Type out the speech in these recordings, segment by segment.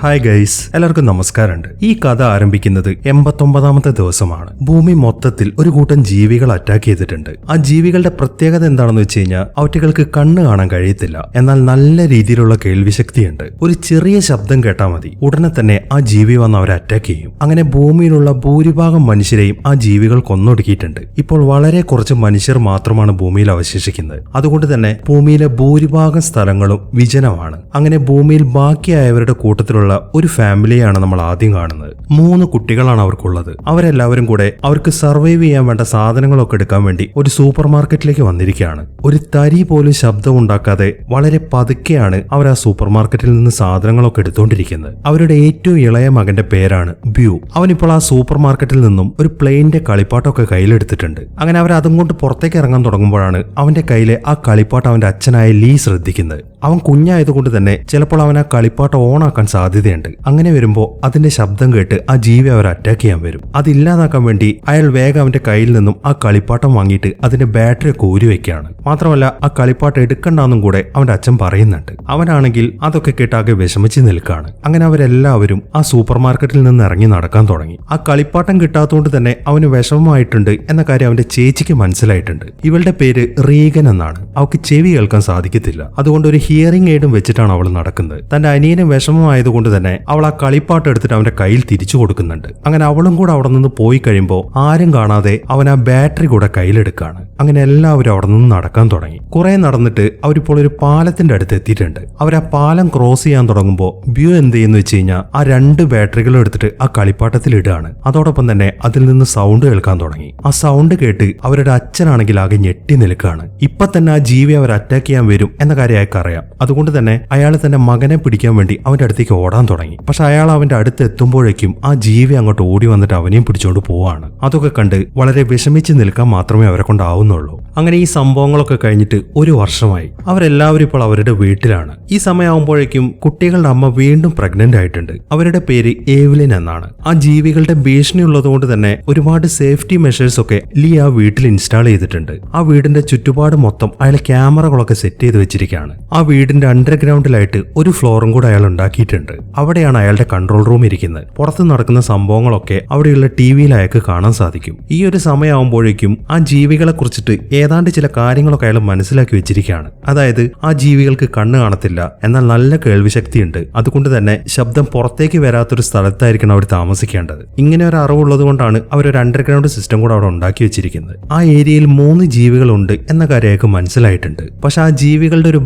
Hi guys എല്ലാവർക്കും നമസ്കാരമുണ്ട്. ഈ കഥ ആരംഭിക്കുന്നത് എൺപത്തൊമ്പതാമത്തെ ദിവസമാണ്. ഭൂമി മൊത്തത്തിൽ ഒരു കൂട്ടം ജീവികൾ അറ്റാക്ക് ചെയ്തിട്ടുണ്ട്. ആ ജീവികളുടെ പ്രത്യേകത എന്താണെന്ന് വെച്ച് കഴിഞ്ഞാൽ അവറ്റകൾക്ക് കണ്ണ് കാണാൻ കഴിയത്തില്ല. എന്നാൽ നല്ല രീതിയിലുള്ള കേൾവിശക്തിയുണ്ട്. ഒരു ചെറിയ ശബ്ദം കേട്ടാൽ മതി. ഉടനെ തന്നെ ആ ജീവി വന്ന് അവരെ അറ്റാക്ക് ചെയ്യും. അങ്ങനെ ഭൂമിയിലുള്ള ഭൂരിഭാഗം മനുഷ്യരെയും ആ ജീവികൾ കൊന്നൊടുക്കിയിട്ടുണ്ട്. ഇപ്പോൾ വളരെ കുറച്ച് മനുഷ്യർ മാത്രമാണ് ഭൂമിയിൽ അവശേഷിക്കുന്നത്. അതുകൊണ്ട് തന്നെ ഭൂമിയിലെ ഭൂരിഭാഗം സ്ഥലങ്ങളും വിജനമാണ്. അങ്ങനെ ഭൂമിയിൽ ബാക്കിയായവരുടെ കൂട്ടത്തിലുള്ള ഒരു ഫാമിലിയാണ് നമ്മൾ ആദ്യം കാണുന്നത്. മൂന്ന് കുട്ടികളാണ് അവർക്കുള്ളത്. അവരെല്ലാവരും കൂടെ അവർക്ക് സർവൈവ് ചെയ്യാൻ വേണ്ട സാധനങ്ങളൊക്കെ എടുക്കാൻ വേണ്ടി ഒരു സൂപ്പർ മാർക്കറ്റിലേക്ക് വന്നിരിക്കുകയാണ്. ഒരു തരി പോലും ശബ്ദം ഉണ്ടാക്കാതെ വളരെ പതുക്കെയാണ് അവർ ആ സൂപ്പർ മാർക്കറ്റിൽ നിന്ന് സാധനങ്ങളൊക്കെ എടുത്തുകൊണ്ടിരിക്കുന്നത് അവരുടെ ഏറ്റവും ഇളയ മകന്റെ പേരാണ് ബ്യൂ. അവനിപ്പോൾ ആ സൂപ്പർ മാർക്കറ്റിൽ നിന്നും ഒരു പ്ലെയിന്റെ കളിപ്പാട്ടമൊക്കെ കയ്യിലെടുത്തിട്ടുണ്ട്. അങ്ങനെ അവർ അതും കൊണ്ട് പുറത്തേക്ക് ഇറങ്ങാൻ തുടങ്ങുമ്പോഴാണ് അവന്റെ കയ്യിലെ ആ കളിപ്പാട്ട് അവന്റെ അച്ഛനായ ലീ ശ്രദ്ധിക്കുന്നത്. അവൻ കുഞ്ഞായതുകൊണ്ട് തന്നെ ചിലപ്പോൾ അവൻ ആ കളിപ്പാട്ടം ഓണാക്കാൻ സാധ്യതയുണ്ട്. അങ്ങനെ വരുമ്പോൾ അതിന്റെ ശബ്ദം കേട്ട് ആ ജീവി അവർ അറ്റാക്ക് ചെയ്യാൻ വരും. അതില്ലാതാക്കാൻ വേണ്ടി അയാൾ വേഗം അവന്റെ കയ്യിൽ നിന്നും ആ കളിപ്പാട്ടം വാങ്ങിയിട്ട് അതിന്റെ ബാറ്ററി ഊരി വെക്കുകയാണ്. മാത്രമല്ല ആ കളിപ്പാട്ടം എടുക്കണ്ടെന്നും കൂടെ അവന്റെ അച്ഛൻ പറയുന്നുണ്ട്. അവനാണെങ്കിൽ അതൊക്കെ കേട്ടാകെ വിഷമിച്ച് നിൽക്കുകയാണ്. അങ്ങനെ അവരെല്ലാവരും ആ സൂപ്പർ മാർക്കറ്റിൽ നിന്ന് ഇറങ്ങി നടക്കാൻ തുടങ്ങി. ആ കളിപ്പാട്ടം കിട്ടാത്തതുകൊണ്ട് തന്നെ അവന് വിഷമമായിട്ടുണ്ട് എന്ന കാര്യം അവന്റെ ചേച്ചിക്ക് മനസ്സിലായിട്ടുണ്ട്. ഇവളുടെ പേര് റീഗൻ എന്നാണ്. അവൾക്ക് ചെവി കേൾക്കാൻ സാധിക്കത്തില്ല. അതുകൊണ്ട് ഒരു ഹിയറിംഗ് എയ്ഡും വെച്ചിട്ടാണ് അവൾ നടക്കുന്നത്. തന്റെ അനിയന് വിഷമമായതുകൊണ്ട് തന്നെ അവൾ ആ കളിപ്പാട്ട് എടുത്തിട്ട് അവന്റെ കയ്യിൽ തിരിച്ചു കൊടുക്കുന്നുണ്ട്. അങ്ങനെ അവളും കൂടെ അവിടെ നിന്ന് പോയി കഴിയുമ്പോൾ ആരും കാണാതെ അവൻ ആ ബാറ്ററി കൂടെ കയ്യിലെടുക്കാണ്. അങ്ങനെ എല്ലാവരും അവിടെ നിന്ന് നടക്കാൻ തുടങ്ങി. കുറെ നടന്നിട്ട് അവരിപ്പോൾ ഒരു പാലത്തിന്റെ അടുത്ത് എത്തിയിട്ടുണ്ട്. അവർ ആ പാലം ക്രോസ് ചെയ്യാൻ തുടങ്ങുമ്പോൾ ബ്യൂ എന്ത് ചെയ്യുന്നു വെച്ച് കഴിഞ്ഞാൽ ആ രണ്ട് ബാറ്ററികളും എടുത്തിട്ട് ആ കളിപ്പാട്ടത്തിൽ ഇടുകയാണ്. അതോടൊപ്പം തന്നെ അതിൽ നിന്ന് സൗണ്ട് കേൾക്കാൻ തുടങ്ങി. ആ സൗണ്ട് കേട്ട് അവരുടെ അച്ഛനാണെങ്കിൽ ആകെ ഞെട്ടി നിൽക്കുകയാണ്. ഇപ്പൊ തന്നെ ആ ജീവി അവർ അറ്റാക്ക് ചെയ്യാൻ വരും എന്ന കാര്യം അയാൾക്ക് അതുകൊണ്ട് തന്നെ അയാൾ തന്റെ മകനെ പിടിക്കാൻ വേണ്ടി അവന്റെ അടുത്തേക്ക് ഓടാൻ തുടങ്ങി. പക്ഷെ അയാൾ അവന്റെ അടുത്ത് എത്തുമ്പോഴേക്കും ആ ജീവി അങ്ങോട്ട് ഓടി വന്നിട്ട് അവനെയും പിടിച്ചുകൊണ്ട് പോവാണ്. അതൊക്കെ കണ്ട് വളരെ വിഷമിച്ച് നിൽക്കാൻ മാത്രമേ അവരെ കൊണ്ടാവുന്നുള്ളൂ. അങ്ങനെ ഈ സംഭവങ്ങളൊക്കെ കഴിഞ്ഞിട്ട് ഒരു വർഷമായി. അവരെല്ലാവരും ഇപ്പോൾ അവരുടെ വീട്ടിലാണ്. ഈ സമയമാകുമ്പോഴേക്കും കുട്ടികളുടെ അമ്മ വീണ്ടും പ്രഗ്നന്റ് ആയിട്ടുണ്ട്. അവരുടെ പേര് ഏവ്ലിൻ എന്നാണ്. ആ ജീവികളുടെ ഭീഷണി ഉള്ളതുകൊണ്ട് തന്നെ ഒരുപാട് സേഫ്റ്റി മെഷേഴ്സ് ഒക്കെ ലീ ആ വീട്ടിൽ ഇൻസ്റ്റാൾ ചെയ്തിട്ടുണ്ട്. ആ വീടിന്റെ ചുറ്റുപാട് മൊത്തം അയാൾ ക്യാമറകളൊക്കെ സെറ്റ് ചെയ്ത് വെച്ചിരിക്കുകയാണ്. ആ വീടിന്റെ അണ്ടർഗ്രൗണ്ടിലായിട്ട് ഒരു ഫ്ലോറും കൂടെ അയാൾ ഉണ്ടാക്കിയിട്ടുണ്ട്. അവിടെയാണ് അയാളുടെ കൺട്രോൾ റൂം ഇരിക്കുന്നത്. പുറത്ത് നടക്കുന്ന സംഭവങ്ങളൊക്കെ അവിടെയുള്ള ടി വിയിൽ അയാൾക്ക് കാണാൻ സാധിക്കും. ഈ ഒരു സമയമാകുമ്പോഴേക്കും ആ ജീവികളെ കുറിച്ചിട്ട് ഏതാണ്ട് ചില കാര്യങ്ങളൊക്കെ അയാൾ മനസ്സിലാക്കി വെച്ചിരിക്കുകയാണ്. അതായത് ആ ജീവികൾക്ക് കണ്ണ് കാണത്തില്ല. എന്നാൽ നല്ല കേൾവിശക്തിയുണ്ട്. അതുകൊണ്ട് തന്നെ ശബ്ദം പുറത്തേക്ക് വരാത്തൊരു സ്ഥലത്തായിരിക്കണം അവർ താമസിക്കേണ്ടത്. ഇങ്ങനെ ഒരു അറിവുള്ളത് കൊണ്ടാണ് അവർ ഒരു അണ്ടർഗ്രൗണ്ട് സിസ്റ്റം കൂടെ അവിടെ ഉണ്ടാക്കി വെച്ചിരിക്കുന്നത്. ആ ഏരിയയിൽ മൂന്ന് ജീവികളുണ്ട് എന്ന കാര്യം അയാൾക്ക് മനസ്സിലായിട്ടുണ്ട്. പക്ഷെ ആ ജീവികളുടെ ഒരു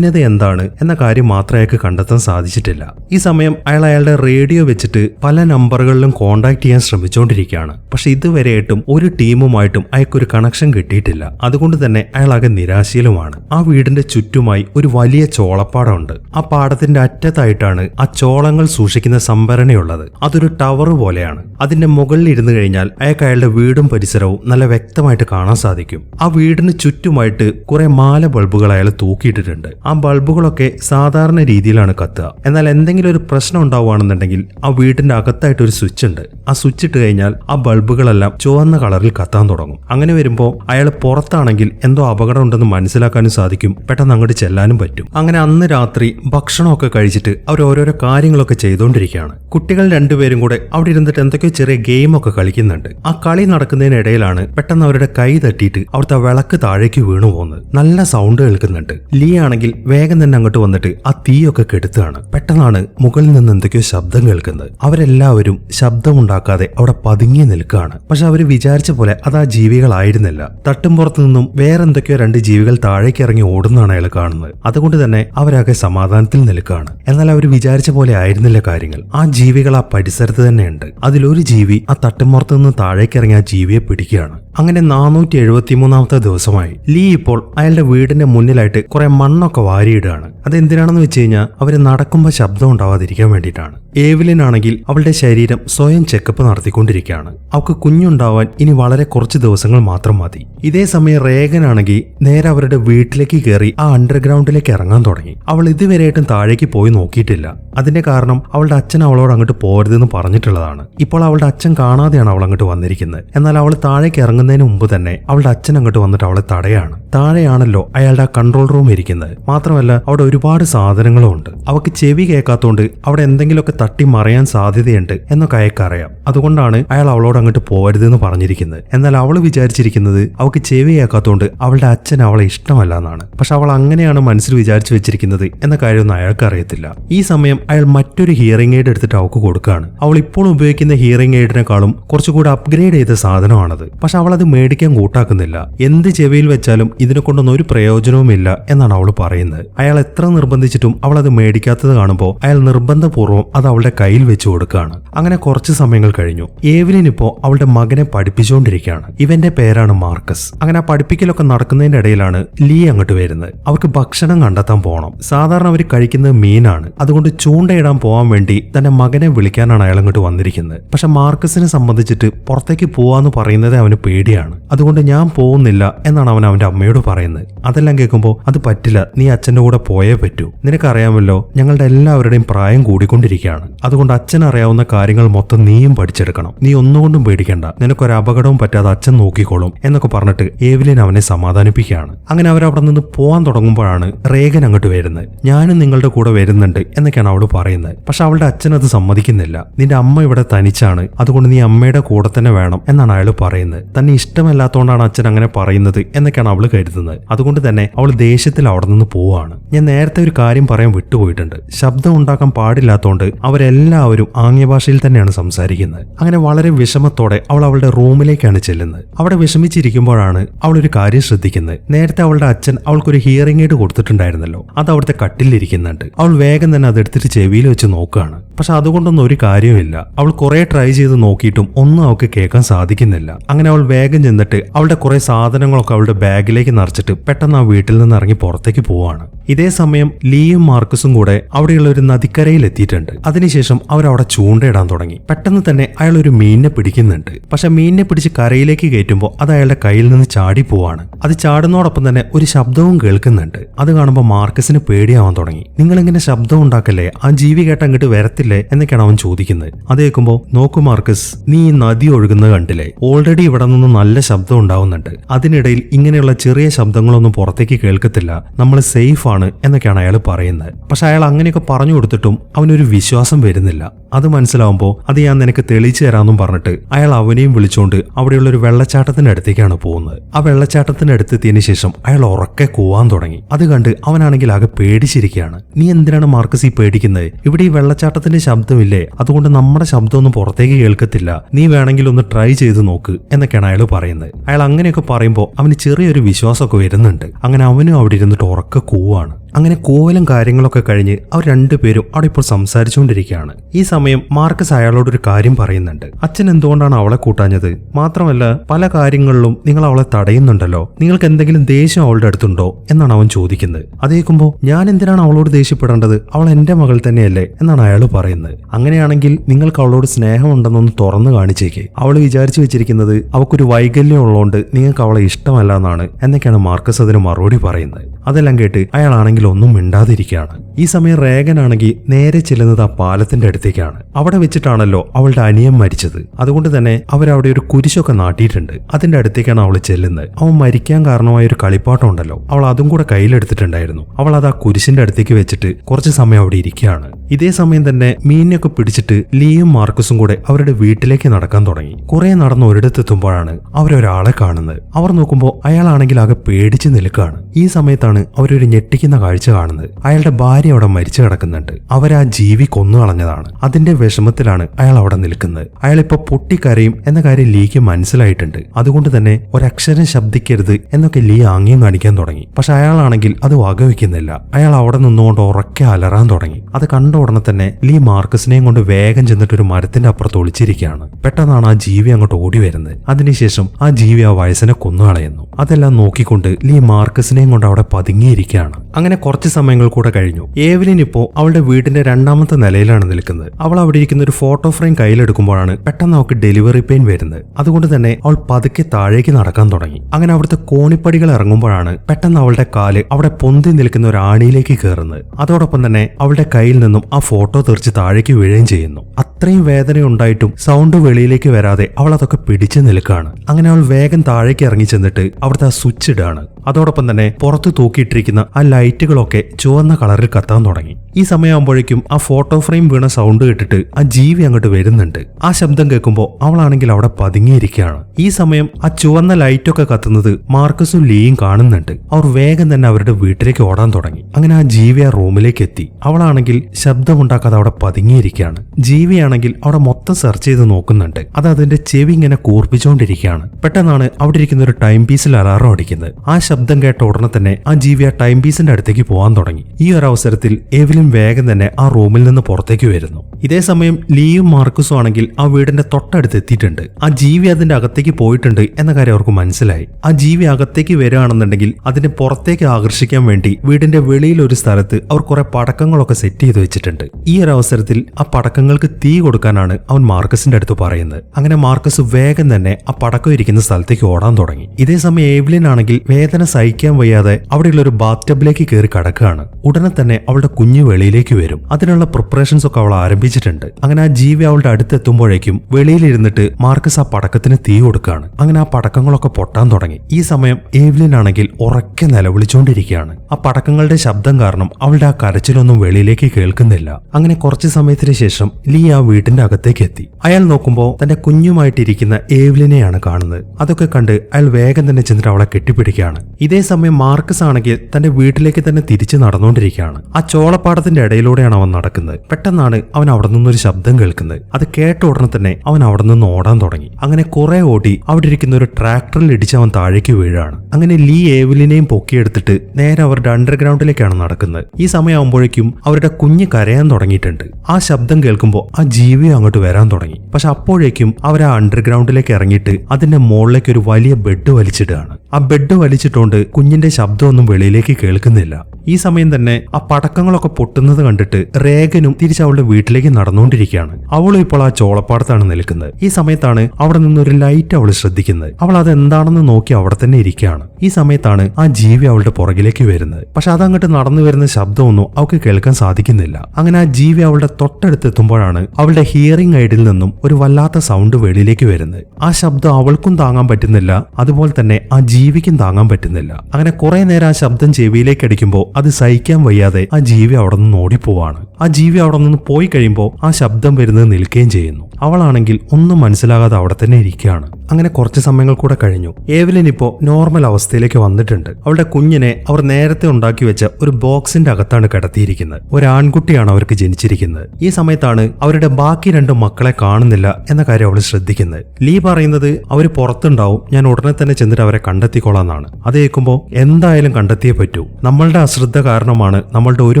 ബലഹീനത എന്താണ് എന്ന കാര്യം മാത്രം അയാൾക്ക് കണ്ടെത്താൻ സാധിച്ചിട്ടില്ല. ഈ സമയം അയാൾ അയാളുടെ റേഡിയോ വെച്ചിട്ട് പല നമ്പറുകളിലും കോണ്ടാക്ട് ചെയ്യാൻ ശ്രമിച്ചുകൊണ്ടിരിക്കുകയാണ്. പക്ഷെ ഇതുവരെയായിട്ടും ഒരു ടീമുമായിട്ടും അയാൾക്കൊരു കണക്ഷൻ കിട്ടിയിട്ടില്ല. അതുകൊണ്ട് തന്നെ അയാൾ ആകെ നിരാശയിലുമാണ്. ആ വീടിന്റെ ചുറ്റുമായി ഒരു വലിയ ചോളപ്പാടമുണ്ട്. ആ പാടത്തിന്റെ അറ്റത്തായിട്ടാണ് ആ ചോളങ്ങൾ സൂക്ഷിക്കുന്ന സംഭരണിയുള്ളത്. അതൊരു ടവർ പോലെയാണ്. അതിന്റെ മുകളിൽ ഇരുന്ന് കഴിഞ്ഞാൽ അയാൾക്ക് അയാളുടെ വീടും പരിസരവും നല്ല വ്യക്തമായിട്ട് കാണാൻ സാധിക്കും. ആ വീടിന് ചുറ്റുമായിട്ട് കുറെ മാല ബൾബുകൾ അയാൾ തൂക്കിയിട്ടിട്ടുണ്ട്. ആ ബൾബുകളൊക്കെ സാധാരണ രീതിയിലാണ് കത്തുക. എന്നാൽ എന്തെങ്കിലും ഒരു പ്രശ്നം ഉണ്ടാവുകയാണെന്നുണ്ടെങ്കിൽ ആ വീടിന്റെ അകത്തായിട്ട് ഒരു സ്വിച്ച് ഉണ്ട്. ആ സ്വിച്ച് ഇട്ട് കഴിഞ്ഞാൽ ആ ബൾബുകളെല്ലാം ചുവന്ന കളറിൽ കത്താൻ തുടങ്ങും. അങ്ങനെ വരുമ്പോൾ അയാൾ പുറത്താണെങ്കിൽ എന്തോ അപകടം ഉണ്ടെന്ന് മനസ്സിലാക്കാനും സാധിക്കും. പെട്ടെന്ന് അങ്ങോട്ട് ചെല്ലാനും പറ്റും. അങ്ങനെ അന്ന് രാത്രി ഭക്ഷണമൊക്കെ കഴിച്ചിട്ട് അവർ ഓരോരോ കാര്യങ്ങളൊക്കെ ചെയ്തുകൊണ്ടിരിക്കുകയാണ്. കുട്ടികൾ രണ്ടുപേരും കൂടെ അവിടെ ഇരുന്നിട്ട് എന്തൊക്കെയോ ചെറിയ ഗെയിം ഒക്കെ കളിക്കുന്നുണ്ട്. ആ കളി നടക്കുന്നതിനിടയിലാണ് പെട്ടെന്ന് അവരുടെ കൈ തട്ടിയിട്ട് അവിടുത്തെ വിളക്ക് താഴേക്ക് വീണു പോകുന്നത് നല്ല സൗണ്ട് കേൾക്കുന്നുണ്ട്. ലീ ആണെങ്കിൽ വേഗം തന്നെ അങ്ങോട്ട് വന്നിട്ട് ആ തീയൊക്കെ കെടുത്തുകയാണ് പെട്ടെന്നാണ് മുകളിൽ നിന്ന് എന്തൊക്കെയോ ശബ്ദം കേൾക്കുന്നത്. അവരെല്ലാവരും ശബ്ദമുണ്ടാക്കാതെ അവിടെ പതുങ്ങി നിൽക്കുകയാണ് പക്ഷെ അവർ വിചാരിച്ച പോലെ അത് ആ ജീവികളായിരുന്നില്ല. തട്ടുംപുറത്തു നിന്നും വേറെന്തൊക്കെയോ രണ്ട് ജീവികൾ താഴേക്ക് ഇറങ്ങി ഓടുന്നതാണ് അയാൾ കാണുന്നത്. അതുകൊണ്ട് തന്നെ അവരാകെ സമാധാനത്തിൽ നിൽക്കുകയാണ് എന്നാൽ അവർ വിചാരിച്ച പോലെ ആയിരുന്നില്ല കാര്യങ്ങൾ. ആ ജീവികൾ ആ പരിസരത്ത് തന്നെയുണ്ട് അതിലൊരു ജീവി ആ തട്ടുംപുറത്ത് നിന്ന് താഴേക്ക് ഇറങ്ങി ആ ജീവിയെ പിടിക്കുകയാണ്. അങ്ങനെ നാനൂറ്റി എഴുപത്തി മൂന്നാമത്തെ ദിവസമായി. ലീ ഇപ്പോൾ അയാളുടെ വീടിന്റെ മുന്നിലായിട്ട് കുറെ മണ്ണൊക്കെ വാരിയിടുകയാണ്. അതെന്തിനാണെന്ന് വെച്ച് കഴിഞ്ഞാൽ അവർ നടക്കുമ്പോൾ ശബ്ദം ഉണ്ടാവാതിരിക്കാൻ വേണ്ടിയിട്ടാണ്. ഏവിലിൻ ആണെങ്കിൽ അവളുടെ ശരീരം സ്വയം ചെക്കപ്പ് നടത്തിക്കൊണ്ടിരിക്കുകയാണ്. അവൾക്ക് കുഞ്ഞുണ്ടാവാൻ ഇനി വളരെ കുറച്ച് ദിവസങ്ങൾ മാത്രം മതി. ഇതേ സമയം റേഗൻ ആണെങ്കിൽ നേരെ അവരുടെ വീട്ടിലേക്ക് കയറി ആ അണ്ടർഗ്രൗണ്ടിലേക്ക് ഇറങ്ങാൻ തുടങ്ങി. അവൾ ഇതുവരെയായിട്ടും താഴേക്ക് പോയി നോക്കിയിട്ടില്ല. അതിന്റെ കാരണം അവളുടെ അച്ഛൻ അവളോട് അങ്ങോട്ട് പോരുതെന്ന് പറഞ്ഞിട്ടുള്ളതാണ്. ഇപ്പോൾ അവളുടെ അച്ഛൻ കാണാതെയാണ് അവൾ അങ്ങോട്ട് വന്നിരിക്കുന്നത്. എന്നാൽ അവൾ താഴേക്ക് ഇറങ്ങുന്നതിന് മുമ്പ് തന്നെ അവളുടെ അച്ഛൻ അങ്ങോട്ട് വന്നിട്ട് അവളെ തടയാണ്. താഴെയാണല്ലോ അയാളുടെ കൺട്രോൾ റൂം ഇരിക്കുന്നത്. മാത്രമല്ല അവിടെ ഒരുപാട് സാധനങ്ങളും ഉണ്ട്. അവൾക്ക് ചെവി കേൾക്കാത്തതുകൊണ്ട് അവിടെ എന്തെങ്കിലുമൊക്കെ തട്ടി മറയാൻ സാധ്യതയുണ്ട് എന്നൊക്കെ അയാൾക്കറിയാം അതുകൊണ്ടാണ് അയാൾ അവളോട് അങ്ങോട്ട് പോകരുതെന്ന് പറഞ്ഞിരിക്കുന്നത്. എന്നാൽ അവൾ വിചാരിച്ചിരിക്കുന്നത് അവൾക്ക് ചെവിയാക്കാത്തതുകൊണ്ട് അവളുടെ അച്ഛൻ അവളെ ഇഷ്ടമല്ല എന്നാണ്. പക്ഷെ അവൾ അങ്ങനെയാണ് മനസ്സിൽ വിചാരിച്ചു വെച്ചിരിക്കുന്നത് എന്ന കാര്യമൊന്നും അയാൾക്ക് അറിയത്തില്ല. ഈ സമയം അയാൾ മറ്റൊരു ഹിയറിംഗ് എയ്ഡ് എടുത്തിട്ട് അവൾക്ക് കൊടുക്കുകയാണ്. അവൾ ഇപ്പോൾ ഉപയോഗിക്കുന്ന ഹിയറിംഗ് എയ്ഡിനെക്കാളും കുറച്ചുകൂടി അപ്ഗ്രേഡ് ചെയ്ത സാധനമാണത്. പക്ഷെ അവൾ അത് മേടിക്കാൻ കൂട്ടാക്കുന്നില്ല. എന്ത് ചെവിയിൽ വെച്ചാലും ഇതിനെ കൊണ്ടൊന്നും ഒരു പ്രയോജനവുമില്ല എന്നാണ് അവൾ പറയുന്നത്. അയാൾ എത്ര നിർബന്ധിച്ചിട്ടും അവൾ അത് മേടിക്കാത്തത് കാണുമ്പോൾ അയാൾ നിർബന്ധപൂർവം അത് അവളുടെ കയ്യിൽ വെച്ചു കൊടുക്കുകയാണ് അങ്ങനെ കുറച്ച് സമയങ്ങൾ കഴിഞ്ഞു. ഏവലിൻ ഇപ്പോ അവളുടെ മകനെ പഠിപ്പിച്ചുകൊണ്ടിരിക്കുകയാണ് ഇവന്റെ പേരാണ് മാർക്കസ്. അങ്ങനെ ആ പഠിപ്പിക്കലൊക്കെ നടക്കുന്നതിന്റെ ഇടയിലാണ് ലീ അങ്ങോട്ട് വരുന്നത്. അവർക്ക് ഭക്ഷണം കണ്ടെത്താൻ പോകണം സാധാരണ അവർ കഴിക്കുന്നത് മീനാണ്. അതുകൊണ്ട് ചൂണ്ടയിടാൻ പോകാൻ വേണ്ടി തന്റെ മകനെ വിളിക്കാനാണ് അയാൾ അങ്ങോട്ട് വന്നിരിക്കുന്നത്. പക്ഷെ മാർക്കസിനെ സംബന്ധിച്ചിട്ട് പുറത്തേക്ക് പോവാന്ന് പറയുന്നത് അവന് പേടിയാണ്. അതുകൊണ്ട് ഞാൻ പോകുന്നില്ല എന്നാണ് അവൻ അവന്റെ അമ്മയോട് പറയുന്നത്. അതെല്ലാം കേൾക്കുമ്പോൾ അത് പറ്റില്ല. നീ അച്ഛന്റെ കൂടെ പോയേ പറ്റൂ. നിനക്കറിയാമല്ലോ ഞങ്ങളുടെ എല്ലാവരുടെയും പ്രായം കൂടിക്കൊണ്ടിരിക്കുകയാണ്. അതുകൊണ്ട് അച്ഛൻ അറിയാവുന്ന കാര്യങ്ങൾ മൊത്തം നീയും പഠിച്ചെടുക്കണം. നീ ഒന്നുകൊണ്ടും പേടിക്കണ്ട. നിനക്കൊരു അപകടവും പറ്റാതെ അച്ഛൻ നോക്കിക്കോളും എന്നൊക്കെ പറഞ്ഞിട്ട് ഏവിലിൻ അവനെ സമാധാനിപ്പിക്കുകയാണ്. അങ്ങനെ അവരവിടെ നിന്ന് പോകാൻ തുടങ്ങുമ്പോഴാണ് റേഗൻ അങ്ങോട്ട് വരുന്നത്. ഞാനും നിങ്ങളുടെ കൂടെ വരുന്നുണ്ട് എന്നൊക്കെയാണ് അവൾ പറയുന്നത്. പക്ഷെ അവളുടെ അച്ഛൻ അത് സമ്മതിക്കുന്നില്ല. നിന്റെ അമ്മ ഇവിടെ തനിച്ചാണ്. അതുകൊണ്ട് നീ അമ്മയുടെ കൂടെ തന്നെ വേണം എന്നാണ് അയാൾ പറയുന്നത്. തന്നെ ഇഷ്ടമല്ലാത്തതുകൊണ്ടാണ് അച്ഛൻ അങ്ങനെ പറയുന്നത് എന്നൊക്കെയാണ് അവൾ കരുതുന്നത്. അതുകൊണ്ട് തന്നെ അവൾ ദേഷ്യത്തിൽ അവിടെ നിന്ന് പോവാണ്. ഞാൻ നേരത്തെ ഒരു കാര്യം പറയാൻ വിട്ടുപോയിട്ടുണ്ട്. ശബ്ദം ഉണ്ടാക്കാൻ പാടില്ലാത്തതുകൊണ്ട് അവരെല്ലാവരും ആംഗ്യഭാഷയിൽ തന്നെയാണ് സംസാരിക്കുന്നത്. അങ്ങനെ വളരെ വിഷമത്തോടെ അവൾ അവളുടെ റൂമിലേക്കാണ് ചെല്ലുന്നത്. അവിടെ വിഷമിച്ചിരിക്കുമ്പോഴാണ് അവൾ ഒരു കാര്യം ശ്രദ്ധിക്കുന്നത്. നേരത്തെ അവളുടെ അച്ഛൻ അവൾക്കൊരു ഹിയറിംഗ് എയ്ഡ് കൊടുത്തിട്ടുണ്ടായിരുന്നല്ലോ. അത് അവിടുത്തെ കട്ടിലിരിക്കുന്നുണ്ട്. അവൾ വേഗം തന്നെ അതെടുത്തിട്ട് ചെവിയിൽ വെച്ച് നോക്കുകയാണ്. പക്ഷെ അതുകൊണ്ടൊന്നും ഒരു കാര്യമില്ല അവൾ കുറെ ട്രൈ ചെയ്ത് നോക്കിയിട്ടും ഒന്നും അവൾക്ക് കേൾക്കാൻ സാധിക്കുന്നില്ല. അങ്ങനെ അവൾ വേഗം ചെന്നിട്ട് അവളുടെ കുറെ സാധനങ്ങളൊക്കെ അവളുടെ ബാഗിലേക്ക് നിറച്ചിട്ട് പെട്ടെന്ന് ആ വീട്ടിൽ നിന്ന് ഇറങ്ങി പുറത്തേക്ക് പോവാണ് ഇതേ സമയം ലീയും മാർക്കസും കൂടെ അവിടെയുള്ള ഒരു നദിക്കരയിൽ എത്തിയിട്ടുണ്ട്. അതിനുശേഷം അവരവിടെ ചൂണ്ടയിടാൻ തുടങ്ങി. പെട്ടെന്ന് തന്നെ അയാൾ ഒരു മീനിനെ പിടിക്കുന്നുണ്ട്. പക്ഷെ മീനിനെ പിടിച്ച് കരയിലേക്ക് കയറ്റുമ്പോൾ അത് അയാളുടെ കയ്യിൽ നിന്ന് ചാടി പോവാണ്. അത് ചാടുന്നതോടൊപ്പം തന്നെ ഒരു ശബ്ദവും കേൾക്കുന്നുണ്ട്. അത് കാണുമ്പോൾ മാർക്കസിന് പേടിയാവാൻ തുടങ്ങി. നിങ്ങൾ ഇങ്ങനെ ശബ്ദം ഉണ്ടാക്കല്ലേ? ആ ജീവി കേട്ട അങ്ങോട്ട് വരത്തില്ലേ? എന്നൊക്കെയാണ് അവൻ ചോദിക്കുന്നത്. അത് കേൾക്കുമ്പോൾ നോക്കു മാർക്കസ് നീ ഈ നദി ഒഴുകുന്നത് കണ്ടില്ലേ? ഓൾറെഡി ഇവിടെ നിന്ന് നല്ല ശബ്ദം ഉണ്ടാവുന്നുണ്ട്. അതിനിടയിൽ ഇങ്ങനെയുള്ള ചെറിയ ശബ്ദങ്ങളൊന്നും പുറത്തേക്ക് കേൾക്കത്തില്ല. നമ്മൾ സേഫ് ആണ് എന്നൊക്കെയാണ് അയാൾ പറയുന്നത്. പക്ഷെ അയാൾ അങ്ങനെയൊക്കെ പറഞ്ഞു കൊടുത്തിട്ടും അവനൊരു വിശ്വാസം വരുന്നില്ല. അത് മനസ്സിലാവുമ്പോൾ അത് ഞാൻ നിനക്ക് തെളിയിച്ചു തരാമെന്നും പറഞ്ഞിട്ട് അയാൾ അവനെയും വിളിച്ചുകൊണ്ട് അവിടെയുള്ള ഒരു വെള്ളച്ചാട്ടത്തിന്റെ അടുത്തേക്കാണ് പോകുന്നത്. ആ വെള്ളച്ചാട്ടത്തിന്റെ അടുത്തെത്തിയതിന് ശേഷം അയാൾ ഉറക്കെ കൂവാൻ തുടങ്ങി. അത് കണ്ട് അവനാണെങ്കിൽ ആകെ പേടിച്ചിരിക്കുകയാണ്. നീ എന്തിനാണ് മാർക്കസ് ഈ പേടിക്കുന്നത്? ഇവിടെ ഈ വെള്ളച്ചാട്ടത്തിന്റെ ശബ്ദമില്ലേ? അതുകൊണ്ട് നമ്മുടെ ശബ്ദമൊന്നും പുറത്തേക്ക് കേൾക്കത്തില്ല. നീ വേണമെങ്കിൽ ഒന്ന് ട്രൈ ചെയ്ത് നോക്ക് എന്നൊക്കെയാണ് അയാൾ പറയുന്നത്. അയാൾ അങ്ങനെയൊക്കെ പറയുമ്പോൾ അവന് ചെറിയൊരു വിശ്വാസമൊക്കെ വരുന്നുണ്ട്. അങ്ങനെ അവനും അവിടെ ഇരുന്നിട്ട് ഉറക്കെ കൂവാണ്. അങ്ങനെ കോവലും കാര്യങ്ങളൊക്കെ കഴിഞ്ഞ് അവർ രണ്ടുപേരും അവിടെ ഇപ്പോൾ സംസാരിച്ചുകൊണ്ടിരിക്കുകയാണ്. ഈ സമയം മാർക്കസ് അയാളോട് ഒരു കാര്യം പറയുന്നുണ്ട്. അച്ഛൻ എന്തുകൊണ്ടാണ് അവളെ കൂട്ടാഞ്ഞത്? മാത്രമല്ല പല കാര്യങ്ങളിലും നിങ്ങൾ അവളെ തടയുന്നുണ്ടല്ലോ. നിങ്ങൾക്ക് എന്തെങ്കിലും ദേഷ്യം അവളുടെ അടുത്തുണ്ടോ എന്നാണ് അവൻ ചോദിക്കുന്നത്. അത് കേൾക്കുമ്പോൾ ഞാൻ എന്തിനാണ് അവളോട് ദേഷ്യപ്പെടേണ്ടത്? അവൾ എന്റെ മകൾ തന്നെയല്ലേ? എന്നാണ് അയാൾ പറയുന്നത്. അങ്ങനെയാണെങ്കിൽ നിങ്ങൾക്ക് അവളോട് സ്നേഹമുണ്ടെന്നൊന്ന് തുറന്നു കാണിച്ചേക്ക്. അവൾ വിചാരിച്ചു വെച്ചിരിക്കുന്നത് അവൾക്കൊരു വൈകല്യം ഉള്ളതുകൊണ്ട് നിങ്ങൾക്ക് അവളെ ഇഷ്ടമല്ല എന്നാണ് എന്നൊക്കെയാണ് മാർക്കസ് അതിന് മറുപടി പറയുന്നത്. അതെല്ലാം കേട്ട് അയാളാണെങ്കിൽ ഒന്നും മിണ്ടാതിരിക്കുകയാണ്. ഈ സമയം റേഗനാണെങ്കിൽ നേരെ ചെല്ലുന്നത് ആ പാലത്തിന്റെ അടുത്തേക്കാണ്. അവിടെ വെച്ചിട്ടാണല്ലോ അവളുടെ അനിയൻ മരിച്ചത്. അതുകൊണ്ട് തന്നെ അവരവിടെ ഒരു കുരിശൊക്കെ നാട്ടിയിട്ടുണ്ട്. അതിന്റെ അടുത്തേക്കാണ് അവൾ ചെല്ലുന്നത്. അവൻ മരിക്കാൻ കാരണമായ ഒരു കളിപ്പാട്ടം ഉണ്ടല്ലോ. അവൾ അതും കൂടെ കയ്യിലെടുത്തിട്ടുണ്ടായിരുന്നു. അവൾ അത് ആ കുരിശിന്റെ അടുത്തേക്ക് വെച്ചിട്ട് കുറച്ച് സമയം അവിടെ ഇരിക്കുകയാണ്. ഇതേ സമയം തന്നെ മീനിനൊക്കെ പിടിച്ചിട്ട് ലീയും മാർക്കസും കൂടെ അവരുടെ വീട്ടിലേക്ക് നടക്കാൻ തുടങ്ങി. കുറെ നടന്ന് ഒരിടത്തെത്തുമ്പോഴാണ് അവരൊരാളെ കാണുന്നത്. അവർ നോക്കുമ്പോൾ അയാളാണെങ്കിൽ ആകെ പേടിച്ച് നിൽക്കുകയാണ്. ഈ സമയത്താണ് അവരൊരു ഞെട്ടിക്കുന്ന കാഴ്ച കാണുന്നത്. അയാളുടെ ഭാര്യ അവിടെ മരിച്ചു കിടക്കുന്നുണ്ട്. അവരാ ജീവി കൊന്നു കളഞ്ഞതാണ്. അതിന്റെ വിഷമത്തിലാണ് അയാൾ അവിടെ നിൽക്കുന്നത്. അയാൾ ഇപ്പൊ പൊട്ടിക്കരയും എന്ന കാര്യം ലീക്ക് മനസ്സിലായിട്ടുണ്ട്. അതുകൊണ്ട് തന്നെ ഒരക്ഷരം ശബ്ദിക്കരുത് എന്നൊക്കെ ലീ ആംഗ്യം കാണിക്കാൻ തുടങ്ങി. പക്ഷെ അയാളാണെങ്കിൽ അത് വകവയ്ക്കുന്നില്ല അയാൾ അവിടെ നിന്നുകൊണ്ട് ഉറക്കെ അലറാൻ തുടങ്ങി. അത് കണ്ട ഉടനെ തന്നെ ലീ മാർക്കസിനെയും കൊണ്ട് വേഗം ചെന്നിട്ട് ഒരു മരത്തിന്റെ അപ്പുറത്ത് ഒളിച്ചിരിക്കുകയാണ്. പെട്ടെന്നാണ് ആ ജീവി അങ്ങോട്ട് ഓടി വരുന്നത്. അതിനുശേഷം ആ ജീവി ആ വയസ്സിനെ കൊന്നു കളയുന്നു. അതെല്ലാം നോക്കിക്കൊണ്ട് ലീ മാർക്കസിനെയും കൊണ്ട് അവിടെ പതുങ്ങിയിരിക്കുകയാണ്. അങ്ങനെ കുറച്ച് സമയങ്ങൾ കൂടെ കഴിഞ്ഞു. ഏവലിൻ ഇപ്പോ അവളുടെ വീടിന്റെ രണ്ടാമത്തെ നിലയിലാണ് നിൽക്കുന്നത്. അവൾ അവിടെ ഇരിക്കുന്ന ഒരു ഫോട്ടോ ഫ്രെയിം കയ്യിലെടുക്കുമ്പോഴാണ് പെട്ടെന്ന് അവൾക്ക് ഡെലിവറി പെയിൻ വരുന്നത്. അതുകൊണ്ട് തന്നെ അവൾ പതുക്കെ താഴേക്ക് നടക്കാൻ തുടങ്ങി. അങ്ങനെ അവിടുത്തെ കോണിപ്പടികൾ ഇറങ്ങുമ്പോഴാണ് പെട്ടെന്ന് അവളുടെ കാൽ അവിടെ പൊന്തി നിൽക്കുന്ന ഒരു ആണിയിലേക്ക് കയറുന്നത്. അതോടൊപ്പം തന്നെ അവളുടെ കയ്യിൽ നിന്നും ആ ഫോട്ടോ തെറിച്ച് താഴേക്ക് വീഴുകയും ചെയ്യുന്നു. അത്രയും വേദന ഉണ്ടായിട്ടും സൗണ്ട് വെളിയിലേക്ക് വരാതെ അവൾ അതൊക്കെ പിടിച്ചു നിൽക്കുകയാണ്. അങ്ങനെ അവൾ വേഗം താഴേക്ക് ഇറങ്ങി ചെന്നിട്ട് അവിടുത്തെ ആ സ്വിച്ച് ഇടാണ്. അതോടൊപ്പം തന്നെ പുറത്ത് തൂക്കിയിട്ടിരിക്കുന്ന ആ ലൈറ്റുകളൊക്കെ ചുവന്ന കളറിൽ കത്താൻ തുടങ്ങി. ഈ സമയമാകുമ്പോഴേക്കും ആ ഫോട്ടോ ഫ്രെയിം വീണ സൗണ്ട് കേട്ടിട്ട് ആ ജീവി അങ്ങോട്ട് വരുന്നുണ്ട്. ആ ശബ്ദം കേൾക്കുമ്പോൾ അവളാണെങ്കിൽ അവിടെ പതുങ്ങിയിരിക്കുകയാണ്. ഈ സമയം ആ ചുവന്ന ലൈറ്റൊക്കെ കത്തുന്നത് മാർക്കസും ലീയും കാണുന്നുണ്ട്. അവർ വേഗം തന്നെ അവരുടെ വീട്ടിലേക്ക് ഓടാൻ തുടങ്ങി. അങ്ങനെ ആ ജീവി ആ റൂമിലേക്ക് എത്തി. അവളാണെങ്കിൽ ശബ്ദമുണ്ടാക്കാതെ അവിടെ പതുങ്ങിയിരിക്കുകയാണ്. ജീവിയാണെങ്കിൽ അവിടെ മൊത്തം സെർച്ച് ചെയ്ത് നോക്കുന്നുണ്ട്. അത് അതിന്റെ ചെവി ഇങ്ങനെ കൂർപ്പിച്ചുകൊണ്ടിരിക്കുകയാണ് പെട്ടെന്നാണ് അവിടെ ഇരിക്കുന്ന ഒരു ടൈം പീസിൽ അലാറം അടിക്കുന്നത്. ആ ശബ്ദം കേട്ട ഉടനെ തന്നെ ആ ജീവി ആ ടൈം പീസിന്റെ അടുത്തേക്ക് പോകാൻ തുടങ്ങി. ഈ ഒരു അവസരത്തിൽ എവിലും വേഗം തന്നെ ആ റൂമിൽ നിന്ന് പുറത്തേക്ക് വരുന്നു. ഇതേ സമയം ലീയും മാർക്കസും ആണെങ്കിൽ ആ വീടിന്റെ തൊട്ടടുത്ത് എത്തിയിട്ടുണ്ട്. ആ ജീവി അതിന്റെ അകത്തേക്ക് പോയിട്ടുണ്ട് എന്ന കാര്യം അവർക്ക് മനസ്സിലായി. ആ ജീവി അകത്തേക്ക് വരികയാണെന്നുണ്ടെങ്കിൽ അതിനെ പുറത്തേക്ക് ആകർഷിക്കാൻ വേണ്ടി വീടിന്റെ വെളിയിൽ ഒരു സ്ഥലത്ത് അവർ കുറെ പടക്കങ്ങളൊക്കെ സെറ്റ് ചെയ്ത് വെച്ചിട്ടുണ്ട്. ഈ ഒരു അവസരത്തിൽ ആ പടക്കങ്ങൾക്ക് തീ കൊടുക്കാനാണ് അവൻ മാർക്കസിന്റെ അടുത്ത് പറയുന്നത്. അങ്ങനെ മാർക്കസ് വേഗം തന്നെ ആ പടക്കം ഇരിക്കുന്ന സ്ഥലത്തേക്ക് ഓടാൻ തുടങ്ങി. ഇതേ സമയം ഏവ്ലിൻ ആണെങ്കിൽ വേദന സഹിക്കാൻ വയ്യാതെ അവിടെയുള്ള ഒരു ബാത്ത് ബാത്ടബിലേക്ക് കയറി കടക്കുകയാണ്. ഉടനെ തന്നെ അവളുടെ കുഞ്ഞ് വെളിയിലേക്ക് വരും. അതിനുള്ള പ്രിപ്പറേഷൻസ് ഒക്കെ അവൾ ആരംഭിച്ചിട്ടുണ്ട്. അങ്ങനെ ആ ജീവി അവളുടെ അടുത്തെത്തുമ്പോഴേക്കും വെളിയിലിരുന്നിട്ട് മാർക്കസ് ആ പടക്കത്തിന് തീ കൊടുക്കുകയാണ് അങ്ങനെ ആ പടക്കങ്ങളൊക്കെ പൊട്ടാൻ തുടങ്ങി. ഈ സമയം ഏവ്ലിൻ ആണെങ്കിൽ ഉറക്കെ നിലവിളിച്ചുകൊണ്ടിരിക്കുകയാണ് ആ പടക്കങ്ങളുടെ ശബ്ദം കാരണം അവളുടെ ആ കരച്ചിലൊന്നും വെളിയിലേക്ക് കേൾക്കുന്നില്ല. അങ്ങനെ കുറച്ച് സമയത്തിന് ശേഷം ലീ ആ വീട്ടിന്റെ അകത്തേക്ക് എത്തി. അയാൾ നോക്കുമ്പോൾ തന്റെ കുഞ്ഞുമായിട്ടിരിക്കുന്ന ഏവ്ലിനെയാണ് കാണുന്നത്. അതൊക്കെ കണ്ട് അയാൾ വേഗം തന്നെ ചെന്നിട്ട് അവളെ കെട്ടിപ്പിടിക്കുകയാണ്. ഇതേ സമയം മാർക്കസ് ആണെങ്കിൽ തന്റെ വീട്ടിലേക്ക് തന്നെ തിരിച്ചു നടന്നുകൊണ്ടിരിക്കുകയാണ്. ആ ചോളപ്പാടത്തിന്റെ ഇടയിലൂടെയാണ് അവൻ നടക്കുന്നത്. പെട്ടെന്നാണ് അവൻ അവിടെ നിന്നൊരു ശബ്ദം കേൾക്കുന്നത്. അത് കേട്ട ഉടനെ തന്നെ അവൻ അവിടെ നിന്ന് ഓടാൻ തുടങ്ങി. അങ്ങനെ കുറെ ഓടി അവിടെ ഇരിക്കുന്ന ഒരു ട്രാക്ടറിൽ ഇടിച്ച് അവൻ താഴേക്ക് വീഴാണ്. അങ്ങനെ ലീ ഏവിലിനെയും പൊക്കിയെടുത്തിട്ട് നേരെ അവരുടെ അണ്ടർഗ്രൗണ്ടിലേക്കാണ് നടക്കുന്നത്. ഈ സമയമാകുമ്പോഴേക്കും അവരുടെ കുഞ്ഞ് കരയാൻ തുടങ്ങിയിട്ടുണ്ട്. ആ ശബ്ദം കേൾക്കുമ്പോൾ ആ ജീവി അങ്ങോട്ട് വരാൻ തുടങ്ങി. പക്ഷെ അപ്പോഴേക്കും അവർ ആ അണ്ടർഗ്രൗണ്ടിലേക്ക് ഇറങ്ങിയിട്ട് അതിന്റെ മുകളിലേക്ക് ഒരു വലിയ ബെഡ് വലിച്ചിടുകയാണ്. ആ ബെഡ് വലിച്ചിട്ടുണ്ട് കുഞ്ഞിന്റെ ശബ്ദമൊന്നും വെളിയിലേക്ക് കേൾക്കുന്നില്ല. ഈ സമയം തന്നെ ആ പടക്കങ്ങളൊക്കെ പൊട്ടുന്നത് കണ്ടിട്ട് രേഖനും തിരിച്ച് അവളുടെ വീട്ടിലേക്ക് നടന്നുകൊണ്ടിരിക്കുകയാണ്. അവളും ഇപ്പോൾ ആ ചോളപ്പാടത്താണ് നിൽക്കുന്നത്. ഈ സമയത്താണ് അവിടെ നിന്നൊരു ലൈറ്റ് അവൾ ശ്രദ്ധിക്കുന്നത്. അവൾ അത് എന്താണെന്ന് നോക്കി അവിടെ തന്നെ ഇരിക്കുകയാണ്. ഈ സമയത്താണ് ആ ജീവി അവളുടെ പുറകിലേക്ക് വരുന്നത്. പക്ഷെ അതങ്ങോട്ട് നടന്നു വരുന്ന ശബ്ദമൊന്നും അവൾക്ക് കേൾക്കാൻ സാധിക്കുന്നില്ല. അങ്ങനെ ആ ജീവി അവളുടെ തൊട്ടടുത്ത് എത്തുമ്പോഴാണ് അവളുടെ ഹിയറിംഗ് ഐഡിൽ നിന്നും ഒരു വല്ലാത്ത സൗണ്ട് വെളിയിലേക്ക് വരുന്നത്. ആ ശബ്ദം അവൾക്കും താങ്ങാൻ പറ്റുന്നില്ല. അതുപോലെ തന്നെ ആ ജീവിക്കും താങ്ങാൻ പറ്റുന്നില്ല. അങ്ങനെ കുറെ നേരം ആ ശബ്ദം ചെവിയിലേക്ക് അടിക്കുമ്പോൾ അത് സഹിക്കാൻ വയ്യാതെ ആ ജീവി അവിടെ നിന്ന് ഓടിപ്പോവാണ്. ആ ജീവി അവിടെ നിന്ന് പോയി കഴിയുമ്പോൾ ആ ശബ്ദം വരുന്നത് നിൽക്കുകയും ചെയ്യുന്നു. അവളാണെങ്കിൽ ഒന്നും മനസ്സിലാകാതെ അവിടെ തന്നെ ഇരിക്കുകയാണ്. അങ്ങനെ കുറച്ച് സമയങ്ങൾ കൂടെ കഴിഞ്ഞു. ഏവലിൻ ഇപ്പോൾ നോർമൽ അവസ്ഥയിലേക്ക് വന്നിട്ടുണ്ട്. അവളുടെ കുഞ്ഞിനെ അവർ നേരത്തെ ഉണ്ടാക്കി വെച്ച ഒരു ബോക്സിന്റെ അകത്താണ് കിടത്തിയിരിക്കുന്നത്. ഒരു ആൺകുട്ടിയാണ് അവർക്ക് ജനിച്ചിരിക്കുന്നത്. ഈ സമയത്താണ് അവരുടെ ബാക്കി രണ്ട് മക്കളെ കാണുന്നില്ല എന്ന കാര്യം അവൾ ശ്രദ്ധിക്കുന്നത്. ലീ പറയുന്നത് അവർ പുറത്തുണ്ടാവും. ഞാൻ ഉടനെ തന്നെ ചെന്നിട്ട് അവരെ കണ്ടെത്തിക്കോളാന്നാണ് അത് കേൾക്കുമ്പോൾ എന്തായാലും കണ്ടെത്തിയേ പറ്റൂ. നമ്മളുടെ അശ്രദ്ധ കാരണമാണ് നമ്മളുടെ ഒരു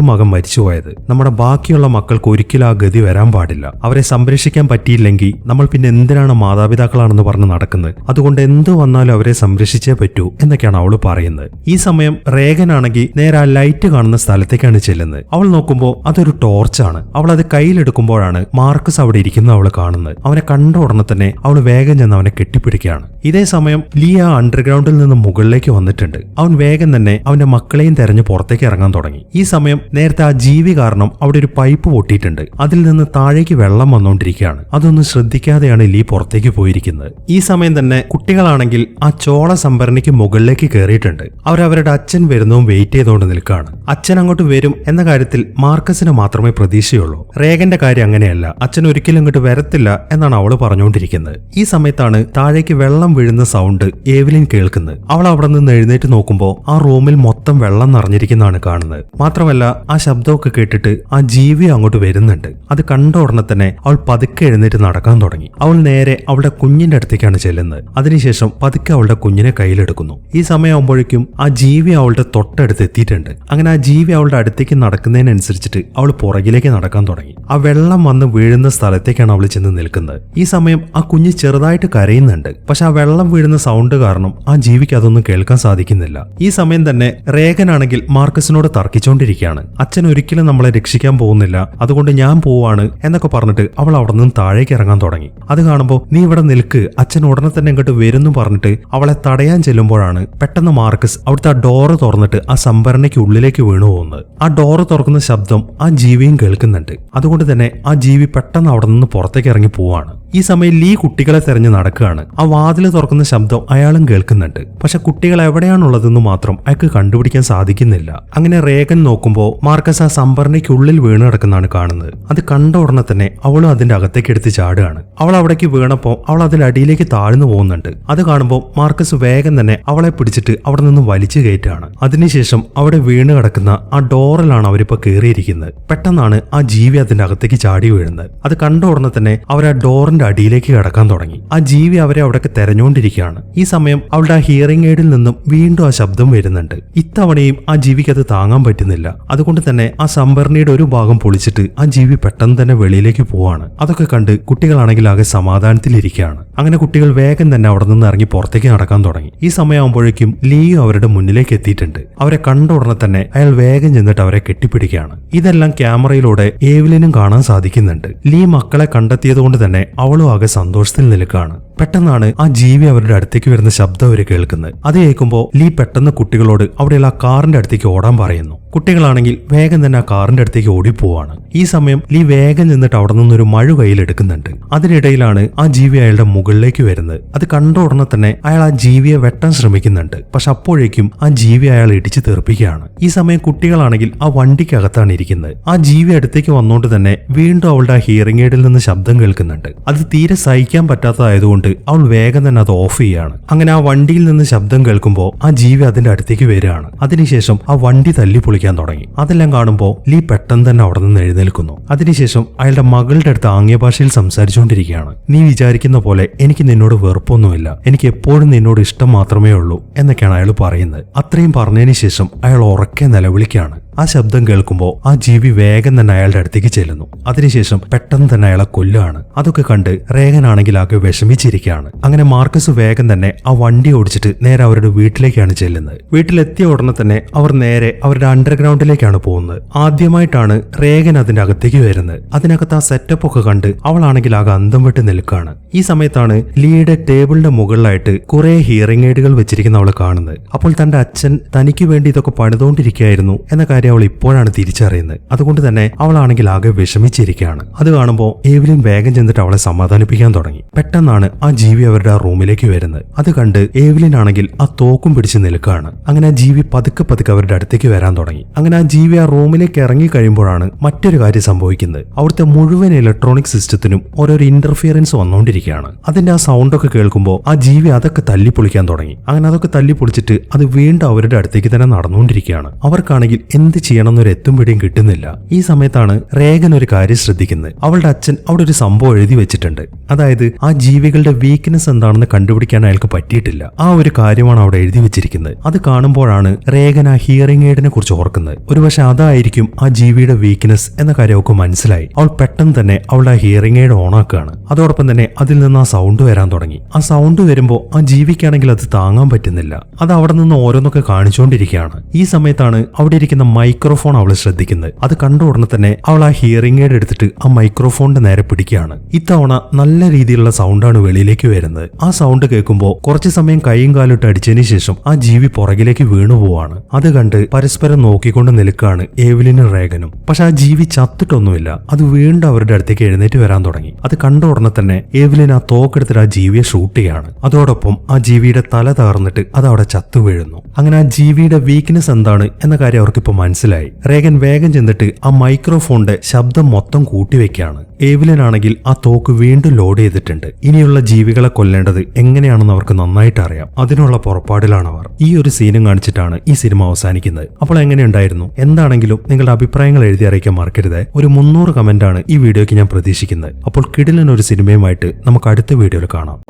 മകൻ മരിച്ചുപോയത്. നമ്മുടെ ബാക്കിയുള്ള മക്കൾക്ക് ഒരിക്കലും ആ ഗതി വരാൻ പാടില്ല. അവരെ സംരക്ഷിക്കാൻ പറ്റിയില്ലെങ്കിൽ നമ്മൾ പിന്നെ എന്തിനാണ് മാതാപിതാക്കളാണെന്ന് പറഞ്ഞ് നടക്കുന്നത്? അതുകൊണ്ട് എന്ത് വന്നാലും അവരെ സംരക്ഷിച്ചേ പറ്റൂ എന്നൊക്കെയാണ് അവൾ പറയുന്നത്. ഈ സമയം റേഗനാണെങ്കിൽ നേരെ ആ ലൈറ്റ് കാണുന്ന സ്ഥലത്തേക്കാണ് ചെല്ലുന്നത്. അവൾ നോക്കുമ്പോൾ അതൊരു ടോർച്ചാണ്. അവൾ അത് കയ്യിലെടുക്കുമ്പോഴാണ് മാർക്കസ് അവിടെ ഇരിക്കുന്നത് അവൾ കാണുന്നത്. അവനെ കണ്ട ഉടനെ തന്നെ അവൾ വേഗം ചെന്ന് അവനെ കെട്ടിപ്പിടിക്കുകയാണ്. ഇതേ സമയം ലിയ അണ്ടർഗ്രൗണ്ടിൽ നിന്ന് മുകളിലേക്ക് വന്നിട്ടുണ്ട്. അവൻ വേഗം തന്നെ അവന്റെ മക്കളെയും തെരഞ്ഞു പുറത്തേക്ക് ഇറങ്ങാൻ തുടങ്ങി. ഈ സമയം നേരത്തെ ആ ജീവി കാരണം അവിടെ ഒരു പൈപ്പ് പൊട്ടിയിട്ടുണ്ട്. അതിൽ നിന്ന് താഴേക്ക് വെള്ളം വന്നുകൊണ്ടിരിക്കുകയാണ്. അതൊന്നും ശ്രദ്ധിക്കാതെയാണ് ലീ പുറത്തേക്ക് പോയിരിക്കുന്നത്. ഈ സമയം തന്നെ കുട്ടികളാണെങ്കിൽ ആ ചോള സംഭരണിക്ക് മുകളിലേക്ക് കയറിയിട്ടുണ്ട്. അവരവരുടെ അച്ഛൻ വരുന്നതും വെയിറ്റ് ചെയ്തുകൊണ്ട് നിൽക്കുകയാണ്. അച്ഛൻ അങ്ങോട്ട് വരും എന്ന കാര്യത്തിൽ മാർക്കസിന് മാത്രമേ പ്രതീക്ഷയുള്ളൂ. റേഗന്റെ കാര്യം അങ്ങനെയല്ല. അച്ഛൻ ഒരിക്കലും ഇങ്ങോട്ട് വരത്തില്ല എന്നാണ് അവൾ പറഞ്ഞുകൊണ്ടിരിക്കുന്നത്. ഈ സമയത്താണ് താഴേക്ക് വെള്ളം വീഴുന്ന സൗണ്ട് ഏവലിൻ കേൾക്കുന്നത്. അവൾ അവിടെ നിന്ന് എഴുന്നേറ്റ് നോക്കുമ്പോൾ ആ റൂമിൽ മൊത്തം വെള്ളം നിറഞ്ഞിരിക്കുന്നതാണ് കാണുന്നത്. മാത്രമല്ല ആ ശബ്ദമൊക്കെ കേട്ടിട്ട് ആ ജീവി അങ്ങോട്ട് വരുന്നുണ്ട്. അത് കണ്ട ഉടനെ തന്നെ അവൾ പതുക്കെ എഴുന്നേറ്റ് നടക്കാൻ തുടങ്ങി. അവൾ നേരെ അവളുടെ കുഞ്ഞിന്റെ അടുത്തേക്കാണ് ചെല്ലുന്നത്. അതിനുശേഷം പതുക്കെ അവളുടെ കുഞ്ഞിനെ കയ്യിലെടുക്കുന്നു. ഈ സമയമാകുമ്പോഴേക്കും ആ ജീവി അവളുടെ തൊട്ടടുത്ത് എത്തിയിട്ടുണ്ട്. അങ്ങനെ ആ ജീവി അവളുടെ അടുത്തേക്ക് നടക്കുന്നതിനനുസരിച്ചിട്ട് അവൾ പുറകിലേക്ക് നടക്കാൻ തുടങ്ങി. ആ വെള്ളം വന്ന് വീഴുന്ന സ്ഥലത്തേക്കാണ് അവൾ ചെന്ന് നിൽക്കുന്നത്. ഈ സമയം ആ കുഞ്ഞ് ചെറുതായിട്ട് കരയുന്നുണ്ട്. പക്ഷെ ആ വെള്ളം വീഴുന്ന സൗണ്ട് കാരണം ആ ജീവിക്ക് അതൊന്നും കേൾക്കാൻ സാധിക്കുന്നില്ല. ഈ സമയം തന്നെ രേഖനാണെങ്കിൽ മാർക്കസിനോട് തർക്കിച്ചുകൊണ്ടിരിക്കുകയാണ് അച്ഛൻ ഒരിക്കലും നമ്മളെ രക്ഷിക്കാൻ പോകുന്നില്ല. അതുകൊണ്ട് ഞാൻ പോവാണ് എന്നൊക്കെ പറഞ്ഞിട്ട് അവൾ അവിടെ നിന്ന് താഴേക്ക് ഇറങ്ങാൻ തുടങ്ങി. അത് കാണുമ്പോൾ നീ ഇവിടെ നിൽക്ക്. അച്ഛൻ ഉടനെ തന്നെ ഇങ്ങോട്ട് വരുന്നു പറഞ്ഞിട്ട് അവളെ തടയാൻ ചെല്ലുമ്പോഴാണ് പെട്ടെന്ന് മാർക്കസ് അവിടുത്തെ ആ ഡോറ് തുറന്നിട്ട് ആ സംഭരണയ്ക്ക് ഉള്ളിലേക്ക് വീണു പോകുന്നത് ആ ഡോറ് തുറക്കുന്ന ശബ്ദം ആ ജീവിയും കേൾക്കുന്നുണ്ട്. അതുകൊണ്ട് തന്നെ ആ ജീവി പെട്ടെന്ന് അവിടെ നിന്ന് പുറത്തേക്ക് ഇറങ്ങി പോവാണ്. ഈ സമയം ലീ കുട്ടികളെ തെരഞ്ഞു നടക്കുകയാണ്. ആ വാതിൽ തുറക്കുന്ന ശബ്ദം അയാളും കേൾക്കുന്നുണ്ട്. പക്ഷെ കുട്ടികൾ എവിടെയാണുള്ളതെന്ന് മാത്രം അയാൾക്ക് കണ്ടുപിടിക്കാൻ സാധിക്കുന്നില്ല. അങ്ങനെ റേഗൻ നോക്കുമ്പോൾ മാർക്കസ് ആ സംഭരണിക്കുള്ളിൽ വീണ് കിടക്കുന്നതാണ് കാണുന്നത്. അത് കണ്ട ഉടനെ തന്നെ അവളും അതിന്റെ അകത്തേക്ക് എടുത്ത് ചാടുകയാണ്. അവൾ അവിടേക്ക് വീണപ്പോൾ അവൾ അതിന്റെ അടിയിലേക്ക് താഴ്ന്നു പോകുന്നുണ്ട്. അത് കാണുമ്പോൾ മാർക്കസ് വേഗം തന്നെ അവളെ പിടിച്ചിട്ട് അവിടെ നിന്ന് വലിച്ചു കയറ്റാണ് അതിനുശേഷം അവിടെ വീണ് കിടക്കുന്ന ആ ഡോറിലാണ് അവരിപ്പോ കയറിയിരിക്കുന്നത്. പെട്ടെന്നാണ് ആ ജീവി അതിന്റെ അകത്തേക്ക് ചാടി വീഴുന്നത്. അത് കണ്ട ഉടനെ തന്നെ അവർ ആ ഡോറിന്റെ അടിയിലേക്ക് കിടക്കാൻ തുടങ്ങി. ആ ജീവി അവരെ അവിടേക്ക് തെരഞ്ഞുകൊണ്ടിരിക്കുകയാണ്. ഈ സമയം അവളുടെ ആ ഹിയറിംഗ് എയ്ഡിൽ നിന്നും വീണ്ടും ആ ശബ്ദം വരുന്നുണ്ട്. ഇത്തവണയും ആ ജീവിക്ക് അത് താങ്ങാൻ പറ്റുന്നില്ല. അതുകൊണ്ട് തന്നെ ആ സംഭരണിയുടെ ഒരു ഭാഗം പൊളിച്ചിട്ട് ആ ജീവി പെട്ടെന്ന് തന്നെ വെളിയിലേക്ക് പോവാണ്. അതൊക്കെ കണ്ട് കുട്ടികളാണെങ്കിൽ ആകെ സമാധാനത്തിലിരിക്കുകയാണ്. അങ്ങനെ കുട്ടികൾ വേഗം തന്നെ അവിടെ നിന്ന് ഇറങ്ങി പുറത്തേക്ക് നടക്കാൻ തുടങ്ങി. ഈ സമയമാകുമ്പോഴേക്കും ലീയും അവരുടെ മുന്നിലേക്ക് എത്തിയിട്ടുണ്ട്. അവരെ കണ്ട ഉടനെ തന്നെ അയാൾ വേഗം ചെന്നിട്ട് അവരെ കെട്ടിപ്പിടിക്കുകയാണ്. ഇതെല്ലാം ക്യാമറയിലൂടെ ഏവിലിനും കാണാൻ സാധിക്കുന്നുണ്ട്. ലീ മക്കളെ കണ്ടെത്തിയത് കൊണ്ട് തന്നെ അവളും ആകെ സന്തോഷത്തിൽ നിൽക്കുകയാണ്. പെട്ടെന്നാണ് ആ ജീവി അവരുടെ അടുത്തേക്ക് വരുന്ന ശബ്ദം അവർ കേൾക്കുന്നത്. അത് കേൾക്കുമ്പോൾ ലീ പെട്ടെന്ന് കുട്ടികളോട് അവിടെയുള്ള ആ കാറിന്റെ അടുത്തേക്ക് ഓടാൻ പറയുന്നു. കുട്ടികളാണെങ്കിൽ വേഗം തന്നെ ആ കാറിന്റെ അടുത്തേക്ക് ഓടിപ്പോവാണ് ഈ സമയം ലീ വേഗം നിന്നിട്ട് അവിടെ നിന്നൊരു മഴ കയ്യിലെടുക്കുന്നുണ്ട് അതിനിടയിലാണ് ആ ജീവി അയാളുടെ മുകളിലേക്ക് വരുന്നത്. അത് കണ്ട ഉടനെ തന്നെ അയാൾ ആ ജീവിയെ വെട്ടാൻ ശ്രമിക്കുന്നുണ്ട്. പക്ഷെ അപ്പോഴേക്കും ആ ജീവി അയാൾ ഇടിച്ചു തെറിപ്പിക്കുകയാണ്. ഈ സമയം കുട്ടികളാണെങ്കിൽ ആ വണ്ടിക്കകത്താണ് ഇരിക്കുന്നത്. ആ ജീവി അടുത്തേക്ക് വന്നുകൊണ്ട് തന്നെ വീണ്ടും അവളുടെ ആ ഹിയറിംഗ് എയ്ഡിൽ നിന്ന് ശബ്ദം കേൾക്കുന്നുണ്ട്. അത് തീരെ സഹിക്കാൻ പറ്റാത്തതായതുകൊണ്ട് അവൾ വേഗം തന്നെ അത് ഓഫ് ചെയ്യാണ്. അങ്ങനെ ആ വണ്ടിയിൽ നിന്ന് ശബ്ദം കേൾക്കുമ്പോൾ ആ ജീവി അതിന്റെ അടുത്തേക്ക് വരികയാണ്. അതിനുശേഷം ആ വണ്ടി തല്ലി പൊളിക്കാൻ തുടങ്ങി. അതെല്ലാം കാണുമ്പോൾ ലീ പെട്ടെന്ന് തന്നെ അവിടെ നിന്ന് എഴുന്നേൽക്കുന്നു. അതിനുശേഷം അയാളുടെ മകളുടെ അടുത്ത് ആംഗ്യ ഭാഷയിൽ സംസാരിച്ചുകൊണ്ടിരിക്കുകയാണ്. നീ വിചാരിക്കുന്ന പോലെ എനിക്ക് നിന്നോട് വെറുപ്പൊന്നുമില്ല. എനിക്ക് എപ്പോഴും നിന്നോട് ഇഷ്ടം മാത്രമേ ഉള്ളൂ എന്നൊക്കെയാണ് അയാൾ പറയുന്നത്. അത്രയും പറഞ്ഞതിന് ശേഷം അയാൾ ഉറക്കെ നിലവിളിക്കുകയാണ്. ആ ശബ്ദം കേൾക്കുമ്പോൾ ആ ജീവി വേഗം തന്നെ അയാളുടെ അടുത്തേക്ക് ചെല്ലുന്നു. അതിനുശേഷം പെട്ടെന്ന് തന്നെ അയാളെ കൊല്ലുകയാണ്. അതൊക്കെ കണ്ട് റേഗനാണെങ്കിൽ ആകെ വിഷമിച്ചിരിക്കുകയാണ്. അങ്ങനെ മാർക്കസ് വേഗം തന്നെ ആ വണ്ടി ഓടിച്ചിട്ട് നേരെ അവരുടെ വീട്ടിലേക്കാണ് ചെല്ലുന്നത്. വീട്ടിലെത്തിയ ഉടനെ തന്നെ അവർ നേരെ അവരുടെ അണ്ടർഗ്രൗണ്ടിലേക്കാണ് പോകുന്നത്. ആദ്യമായിട്ടാണ് റേഗൻ അതിന്റെ അകത്തേക്ക് വരുന്നത്. അതിനകത്ത് ആ സെറ്റപ്പ് ഒക്കെ കണ്ട് അവളാണെങ്കിൽ ആകെ അന്തം വിട്ട് നിൽക്കുകയാണ്. ഈ സമയത്താണ് ലീയുടെ ടേബിളിന്റെ മുകളിലായിട്ട് കുറെ ഹിയറിംഗ് എയ്ഡുകൾ വെച്ചിരിക്കുന്ന അവളെ കാണുന്നത്. അപ്പോൾ തന്റെ അച്ഛൻ തനിക്ക് വേണ്ടി ഇതൊക്കെ പണിതുകൊണ്ടിരിക്കുകയായിരുന്നു എന്ന അവൾ ഇപ്പോഴാണ് തിരിച്ചറിയുന്നത്. അതുകൊണ്ട് തന്നെ അവളാണെങ്കിൽ ആകെ വിഷമിച്ചിരിക്കുകയാണ്. അത് കാണുമ്പോൾ ഏവലിൻ വേഗം ചെന്നിട്ട് അവളെ സമാധാനിപ്പിക്കാൻ തുടങ്ങി. പെട്ടെന്നാണ് ആ ജീവി അവരുടെ ആ റൂമിലേക്ക് വരുന്നത്. അത് കണ്ട് ഏവലിൻ ആണെങ്കിൽ ആ തോക്കും പിടിച്ച് നിൽക്കുകയാണ്. അങ്ങനെ ആ ജീവി പതുക്കെ പതുക്കെ അവരുടെ അടുത്തേക്ക് വരാൻ തുടങ്ങി. അങ്ങനെ ആ ജീവി ആ റൂമിലേക്ക് ഇറങ്ങി കഴിയുമ്പോഴാണ് മറ്റൊരു കാര്യം സംഭവിക്കുന്നത്. അവിടുത്തെ മുഴുവൻ ഇലക്ട്രോണിക് സിസ്റ്റത്തിനും ഓരോരോ ഇന്റർഫിയറൻസ് വന്നുകൊണ്ടിരിക്കുകയാണ് അതിന്റെ ആ സൗണ്ട് ഒക്കെ കേൾക്കുമ്പോൾ ആ ജീവി അതൊക്കെ തല്ലിപ്പൊളിക്കാൻ തുടങ്ങി. അങ്ങനെ അതൊക്കെ തല്ലിപ്പൊളിച്ചിട്ട് അത് വീണ്ടും അവരുടെ അടുത്തേക്ക് തന്നെ നടന്നുകൊണ്ടിരിക്കുകയാണ് അവർക്കാണെങ്കിൽ എന്ത് ചെയ്യണമെന്നൊരു എത്തും പിടിയും കിട്ടുന്നില്ല. ഈ സമയത്താണ് റേഗൻ ഒരു കാര്യം ശ്രദ്ധിക്കുന്നത്. അവളുടെ അച്ഛൻ അവിടെ ഒരു സംഭവം എഴുതി വെച്ചിട്ടുണ്ട്. അതായത് ആ ജീവികളുടെ വീക്ക്നെസ് എന്താണെന്ന് കണ്ടുപിടിക്കാൻ അയാൾക്ക് പറ്റിയിട്ടില്ല. ആ ഒരു കാര്യമാണ് അവിടെ എഴുതി വെച്ചിരിക്കുന്നത്. അത് കാണുമ്പോഴാണ് റേഗൻ ആ ഹിയറിംഗ് എയ്ഡിനെ കുറിച്ച് ഓർക്കുന്നത്. ഒരുപക്ഷെ അതായിരിക്കും ആ ജീവിയുടെ വീക്ക്നെസ് എന്ന കാര്യം അവൾക്ക് മനസ്സിലായി. അവൾ പെട്ടെന്ന് തന്നെ അവളുടെ ആ ഹിയറിംഗ് എയ്ഡ് ഓണാക്കുകയാണ്. അതോടൊപ്പം തന്നെ അതിൽ നിന്ന് ആ സൗണ്ട് വരാൻ തുടങ്ങി. ആ സൗണ്ട് വരുമ്പോൾ ആ ജീവിക്കാണെങ്കിൽ അത് താങ്ങാൻ പറ്റുന്നില്ല. അത് അവിടെ നിന്ന് ഓരോന്നൊക്കെ കാണിച്ചുകൊണ്ടിരിക്കുകയാണ്. ഈ സമയത്താണ് അവിടെ ഇരിക്കുന്ന മൈക്രോഫോൺ അവൾ ശ്രദ്ധിക്കുന്നത്. അത് കണ്ട ഉടനെ തന്നെ അവൾ ആ ഹിയറിംഗ് എയ്ഡ് എടുത്തിട്ട് ആ മൈക്രോഫോണിന്റെ നേരെ പിടിക്കുകയാണ്. ഇത്തവണ നല്ല രീതിയിലുള്ള സൗണ്ടാണ് വെളിയിലേക്ക് വരുന്നത്. ആ സൗണ്ട് കേൾക്കുമ്പോൾ കുറച്ച് സമയം കൈയും കാലിട്ട് അടിച്ചതിന് ശേഷം ആ ജീവി പുറകിലേക്ക് വീണു പോവാണ്. അത് കണ്ട് പരസ്പരം നോക്കിക്കൊണ്ട് നിൽക്കുകയാണ് ഏവിലിനും റേഗനും പക്ഷെ ആ ജീവി ചത്തിട്ടൊന്നുമില്ല. അത് വീണ്ടും അവരുടെ അടുത്തേക്ക് എഴുന്നേറ്റ് വരാൻ തുടങ്ങി. അത് കണ്ട ഉടനെ തന്നെ ഏവിലിൻ ആ തോക്കെടുത്തിട്ട് ആ ജീവിയെ ഷൂട്ട് ചെയ്യാണ്. അതോടൊപ്പം ആ ജീവിയുടെ തല തകർന്നിട്ട് അത് അവിടെ ചത്തു വീഴുന്നു. അങ്ങനെ ആ ജീവിയുടെ വീക്ക്നെസ് എന്താണ് എന്ന കാര്യം അവർക്കിപ്പോ മനസ്സിലായി. റേഗൻ വേഗം ചെന്നിട്ട് ആ മൈക്രോഫോണിന്റെ ശബ്ദം മൊത്തം കൂട്ടിവെക്കാണ് ഏവിലനാണെങ്കിൽ ആ തോക്ക് വീണ്ടും ലോഡ് ചെയ്തിട്ടുണ്ട്. ഇനിയുള്ള ജീവികളെ കൊല്ലേണ്ടത് എങ്ങനെയാണെന്ന് അവർക്ക് നന്നായിട്ട് അറിയാം. അതിനുള്ള പുറപ്പാടിലാണ് അവർ ഈ ഒരു സീനും കാണിച്ചിട്ടാണ് ഈ സിനിമ അവസാനിക്കുന്നത്. അപ്പോൾ എങ്ങനെയുണ്ടായിരുന്നു എന്താണെങ്കിലും നിങ്ങളുടെ അഭിപ്രായങ്ങൾ എഴുതി അറിയിക്കാൻ മറക്കരുത്. ഒരു മുന്നൂറ് കമന്റാണ് ഈ വീഡിയോയ്ക്ക് ഞാൻ പ്രതീക്ഷിക്കുന്നത്. അപ്പോൾ കിടിലൻ ഒരു സിനിമയുമായിട്ട് നമുക്ക് അടുത്ത വീഡിയോയിൽ കാണാം.